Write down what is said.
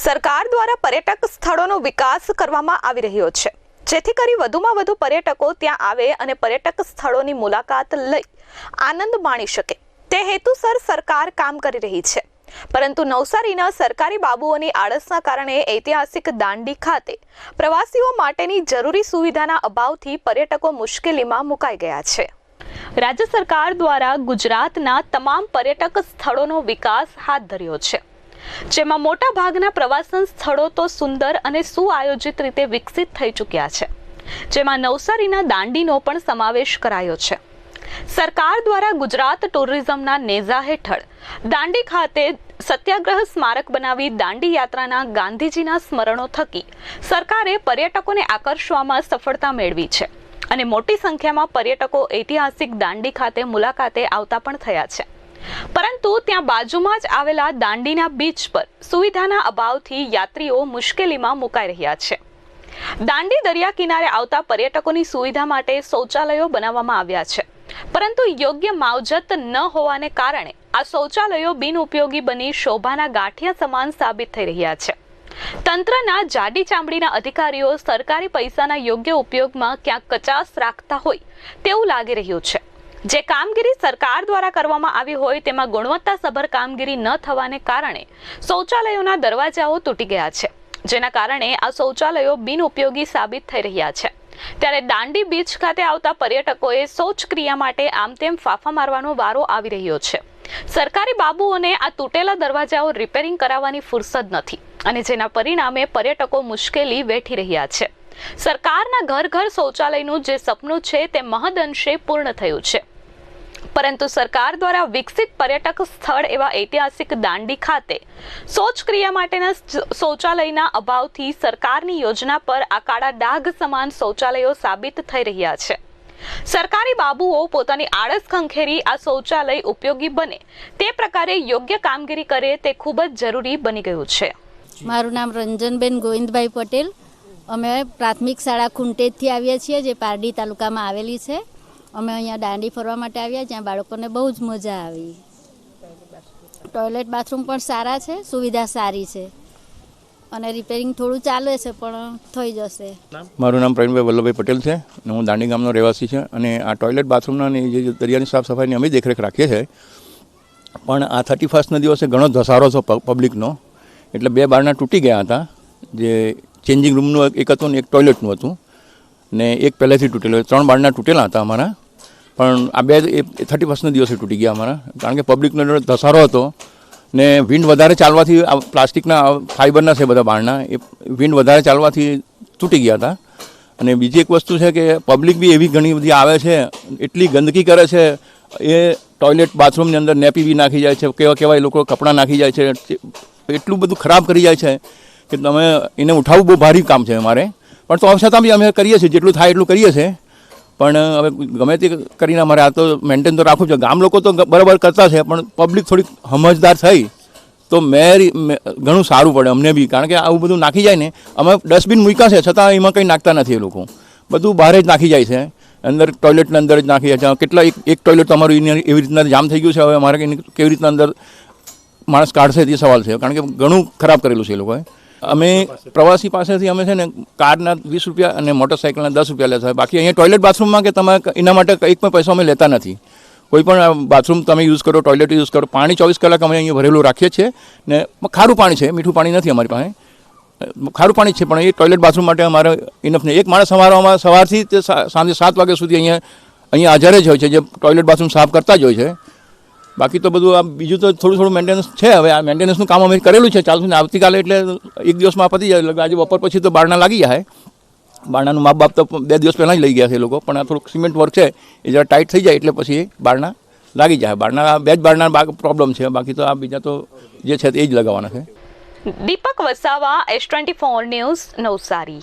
સરકાર દ્વારા પર્યટક સ્થળોનો વિકાસ કરવામાં આવી રહ્યો છે. જેથી કરી વધુમાં વધુ પર્યટકો ત્યાં આવે અને પર્યટક સ્થળોની મુલાકાત લઈ આનંદ માણી શકે. તે હેતુસર સરકાર કામ કરી રહી છે. પરંતુ નવસારીના સરકારી બાબુઓની આળસના કારણે ઐતિહાસિક દાંડી ખાતે પ્રવાસીઓ માટેની જરૂરી સુવિધાના અભાવથી પર્યટકો મુશ્કેલીમાં મુકાઈ ગયા છે. રાજ્ય સરકાર દ્વારા ગુજરાતના તમામ પર્યટક સ્થળોનો વિકાસ હાથ ધર્યો છે. જેમાં મોટા ભાગના પ્રવાસન સ્થળો તો સુંદર અને સુઆયોજિત રીતે વિકસિત થઈ ચૂક્યા છે. જેમાં નવસારીના દાંડીનો પણ સમાવેશ કરાયો છે. સરકાર દ્વારા ગુજરાત ટુરિઝમના નેઝા હેઠળ દાંડી ખાતે સત્યાગ્રહ સ્મારક બનાવી દાંડી યાત્રાના ગાંધીજીના સ્મરણો થકી સરકારે પર્યટકોને આકર્ષવામાં સફળતા મેળવી છે. અને મોટી સંખ્યામાં પર્યટકો ઐતિહાસિક દાંડી ખાતે મુલાકાતે આવતા પણ થયા છે. પરંતુ ત્યાં બાજુમાં જ આવેલા દાંડીના બીચ પર સુવિધાના અભાવથી યાત્રીઓ મુશ્કેલીમાં મુકાઈ રહ્યા છે. દાંડી દરિયા કિનારે આવતા પર્યટકોની સુવિધા માટે શૌચાલયો બનાવવામાં આવ્યા છે. પરંતુ યોગ્ય માવજત ન હોવાને કારણે આ શૌચાલયો બિનઉપયોગી બની શોભાના ગાંઠિયા સમાન સાબિત થઈ રહ્યા છે. તંત્રના જાડી ચામડીના અધિકારીઓ સરકારી પૈસાના યોગ્ય ઉપયોગમાં ક્યાંક કચાસ રાખતા હોય તેવું લાગી રહ્યું છે. જે કામગીરી સરકાર દ્વારા કરવામાં આવી હોય તેમાં ગુણવત્તાસભર કામગીરી ન થવાને કારણે શૌચાલયોના દરવાજાઓ તૂટી ગયા છે. જેના કારણે આ શૌચાલયો બિનઉપયોગી સાબિત થઈ રહ્યા છે. ત્યારે દાંડી બીચ ખાતે આવતા પર્યટકોએ શૌચક્રિયા માટે આમ તેમ ફાફા મારવાનો વારો આવી રહ્યો છે. સરકારી બાબુઓને આ તૂટેલા દરવાજાઓ રિપેરિંગ કરાવવાની ફુરસદ નથી અને જેના પરિણામે પર્યટકો મુશ્કેલી વેઠી રહ્યા છે. સરકારના ઘર ઘર શૌચાલયનું જે સપનું છે તે મહદઅંશે પૂર્ણ થયું છે. પરંતુ સરકાર દ્વારા વિકસિત પર્યટક સ્થળ એવા ઐતિહાસિક દાંડી ખાતે શૌચક્રિયા માટેના શૌચાલયના અભાવથી સરકારની યોજના પર આ કાળા ડાઘ સમાન શૌચાલયો સાબિત થઈ રહ્યા છે. સરકારી બાબુઓ પોતાની આળસ ખંખેરી આ શૌચાલય ઉપયોગી બને તે પ્રકારે યોગ્ય કામગીરી કરે તે ખૂબ જ જરૂરી બની ગયું છે. મારું નામ રંજનબેન ગોવિંદભાઈ પટેલ. અમે પ્રાથમિક શાળા ખુંટેજથી આવ્યા છીએ જે પારડી તાલુકામાં આવેલી છે. અમે અહીંયા દાંડી ફરવા માટે આવ્યા, જ્યાં બાળકોને બહુ જ મજા આવી. ટોયલેટ બાથરૂમ પણ સારા છે, સુવિધા સારી છે. અને રિપેરિંગ થોડું ચાલે છે, પણ થઈ જશે. મારું નામ પ્રવીણભાઈ વલ્લભભાઈ પટેલ છે, અને હું દાંડી ગામનો રહેવાસી છે, અને આ ટોયલેટ બાથરૂમના જે દરિયાની સાફ સફાઈની અમે દેખરેખ રાખીએ છીએ. પણ આ થર્ટી ફર્સ્ટના દિવસે ઘણો ધસારો છે પબ્લિકનો એટલે બે બારણા તૂટી ગયા હતા, જે ચેન્જિંગ રૂમનું એક હતું ને એક ટોયલેટનું હતું. ને એક પહેલેથી તૂટેલું ત્રણ બારણા તૂટેલા હતા અમારા. પણ આ બે થર્ટી ફર્સ્ટના દિવસે તૂટી ગયા અમારા. કારણ કે પબ્લિકનો ધસારો હતો ને વિન્ડ વધારે ચાલવાથી આ પ્લાસ્ટિકના ફાઇબરના છે બધા બાળના એ વિન્ડ વધારે ચાલવાથી તૂટી ગયા હતા. અને બીજી એક વસ્તુ છે કે પબ્લિક બી એવી ઘણી બધી આવે છે, એટલી ગંદકી કરે છે, એ ટોયલેટ બાથરૂમની અંદર નેપી બી નાખી જાય છે, કેવા કેવા એ લોકો કપડાં નાખી જાય છે, એટલું બધું ખરાબ કરી જાય છે કે તમે એને ઉઠાવવું બહુ ભારી કામ છે અમારે. પણ તો છતાં બી અમે કરીએ છીએ, જેટલું થાય એટલું કરીએ છીએ. પણ હવે ગમે તે કરીને અમારે આ તો મેન્ટેન તો રાખવું છે. ગામ લોકો તો બરાબર કરતા છે, પણ પબ્લિક થોડીક સમજદાર થઈ, તો મેં ઘણું સારું પડે અમને બી. કારણ કે આવું બધું નાખી જાય ને અમે ડસ્ટબિન મૂક્યા છે, છતાં એમાં કંઈ નાખતા નથી એ લોકો. બધું બહાર જ નાખી જાય છે. અંદર ટોયલેટની અંદર જ નાખી જાય છે. કેટલા એક એક ટોયલેટ તમારું એવી રીતના જામ થઈ ગયું છે. હવે અમારે કેવી રીતના અંદર માણસ કાઢશે તે સવાલ છે. કારણ કે ઘણું ખરાબ કરેલું છે એ લોકોએ. અમે પ્રવાસી પાસેથી અમે છે ને કારના વીસ રૂપિયા અને મોટરસાઇકલના દસ રૂપિયા લેતા હોય. બાકી અહીંયા ટોયલેટ બાથરૂમમાં કે તમે એના માટે કંઈક પણ પૈસા અમે લેતા નથી. કોઈ પણ બાથરૂમ તમે યુઝ કરો ટોયલેટ યુઝ કરો, પાણી ચોવીસ કલાક અમે અહીંયા ભરેલું રાખીએ છીએ ને ખારું પાણી છે, મીઠું પાણી નથી અમારી પાસે. ખારું પાણી છે, પણ એ ટોયલેટ બાથરૂમ માટે અમારે ઇનફ નહીં. એક માણસ સવારમાં સવારથી તે સાંજે સાત વાગ્યા સુધી અહીંયા અહીંયા હાજર જ હોય છે, જે ટોયલેટ બાથરૂમ સાફ કરતા જ હોય છે. બાકી તો બધું આ બીજું તો થોડું થોડું મેન્ટેનન્સ છે. હવે આ મેન્ટેનન્સનું કામ અમે કરેલું છે. ચાલુ ને આવતીકાલે એટલે એક દિવસમાં પતી જાય. આજે બપોર પછી તો બારણા લાગી જાય બારણાનું માપ બાપ તો બે દિવસ પહેલાં જ લઈ ગયા છે લોકો. પણ આ થોડુંક સિમેન્ટ વર્ક છે એ જરા ટાઈટ થઈ જાય એટલે પછી બારણા લાગી જાય. બારણા બે જ બારણા પ્રોબ્લેમ છે. બાકી તો આ બીજા તો જે છે એ જ લગાવવાના છે. Deepak Vasava S twenty four news Navsari.